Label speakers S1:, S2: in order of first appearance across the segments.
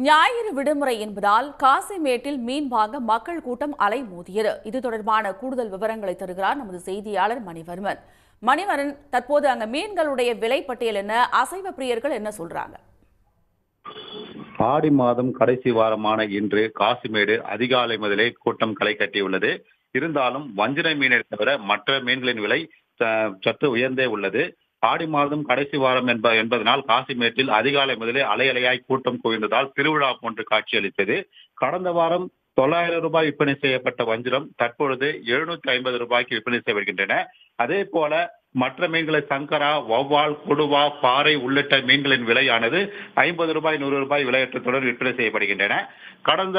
S1: ஞாயிறு விடுமுறை என்பதால் காசிமேட்டில் மீன் வாங்க மக்கள் கூட்டம் அலைமோதியது இது தொடர்பான கூடுதல் விவரங்களை தருகிறார் நமது செய்தியாளர் மணிவர்மன். மணிவரன் தற்போது அங்க மீன்களுடைய விலை பட்டியல் என்ன? அசைவ பிரியர்கள் என்ன சொல்றாங்க?
S2: ஆடி மாதம் கடைசி வாரமான இன்று காசிமேடு அதிகாலை முதலே கூட்டம் களை கட்டியுள்ளது. இருந்தாலும் வஞ்சிர மீனை தவிர மற்ற மீன்களின் விலை ச- சற்று உயர்ந்தே உள்ளது. ஆடி மாதம் கடைசி வாரம் என்ப என்பதனால் காசிமேட்டில் அதிகாலை முதலே அலையலையாய் கூட்டம் குவிந்ததால் திருவிழா போன்று காட்சியளித்தது. கடந்த வாரம் தொள்ளாயிரம் ரூபாய் விற்பனை செய்யப்பட்ட வஞ்சிரம் தற்பொழுது எழுநூத்தி ஐம்பது ரூபாய்க்கு விற்பனை செய்யப்படுகின்றன. அதே போல மற்ற மீன்களை சங்கரா வௌவால் கொடுவா பாறை உள்ளிட்ட மீன்களின் விலையானது ஐம்பது ரூபாய் நூறு ரூபாய் விலையேற்றத்துடன் விற்பனை செய்யப்படுகின்றன. கடந்த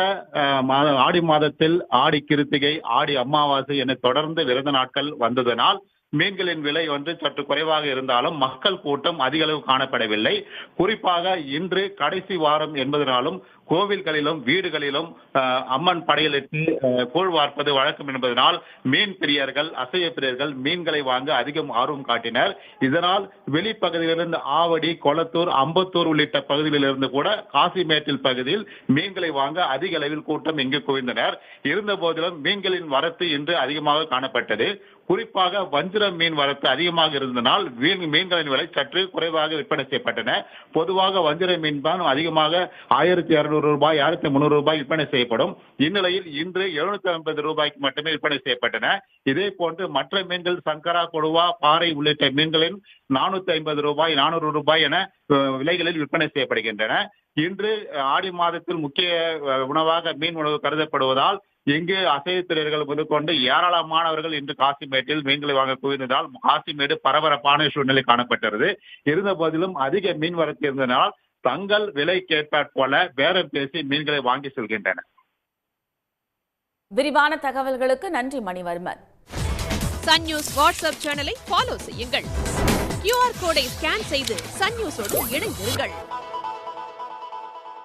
S2: மாத ஆடி மாதத்தில் ஆடி கிருத்திகை ஆடி அமாவாசை என தொடர்ந்து விரத நாட்கள் வந்ததனால் மீன்களின் விலை வந்து சற்று குறைவாக இருந்தாலும் மக்கள் கூட்டம் அதிக அளவு காணப்படவில்லை. குறிப்பாக இன்று கடைசி வாரம் என்பதனாலும் கோவில்களிலும் வீடுகளிலும் அம்மன் படையலிட்டு கூழ் வார்ப்பது வழக்கம் என்பதனால் மீன் பிரியர்கள் அசைய பிரியர்கள் மீன்களை வாங்க அதிகம் ஆர்வம் காட்டினர். இதனால் வெளிப்பகுதியிலிருந்து ஆவடி கொளத்தூர் அம்பத்தூர் உள்ளிட்ட பகுதிகளிலிருந்து கூட காசிமேட்டில் பகுதியில் மீன்களை வாங்க அதிக அளவில் கூட்டம் இங்கு குவிந்தனர். இருந்த போதிலும் மீன்களின் வரத்து இன்று அதிகமாக காணப்பட்டது. குறிப்பாக வஞ்சிர மீன் வரத்து அதிகமாக இருந்தனால் மீன் மீன்களின் விலை சற்று குறைவாக விற்பனை செய்யப்பட்டன. பொதுவாக வஞ்சிர மீன் தான் அதிகமாக ஆயிரத்தி இருநூறு ரூபாய் ஆயிரத்தி முந்நூறு ரூபாய் விற்பனை செய்யப்படும். இந்நிலையில் இன்று எழுநூத்தி ஐம்பது ரூபாய்க்கு மட்டுமே விற்பனை செய்யப்பட்டன. இதே போன்று மற்ற மீன்கள் சங்கரா கொடுவா பாறை உள்ளிட்ட மீன்களின் நானூத்தி ஐம்பது ரூபாய் நானூறு ரூபாய் என விலைகளில் விற்பனை செய்யப்படுகின்றன. இன்று ஆடி மாதத்தில் முக்கிய உணவாக மீன் உணவு கருதப்படுவதால் இங்கு அசைவத்திரர்கள் முதற்கொண்டு ஏராளமானவர்கள் இன்று காசிமேட்டில் மீன்களை வாங்க குவிந்ததால் காசிமேடு பரபரப்பான சூழ்நிலை காணப்பட்டது இருந்த போதிலும் அதிக மீன் வரத்து இருந்ததால் தங்கள் விலைக்கேற்பாற் போல பேரம் பேசி மீன்களை வாங்கி செல்கின்றன
S1: விரிவான தகவல்களுக்கு நன்றி மணிவர்மன்.
S3: சன் நியூஸ் வாட்ஸ்அப் சேனலை ஃபாலோ செய்யுங்கள். கியூஆர் கோடை ஸ்கேன் செய்து சன் நியூஸோடு இணைந்திருங்கள்.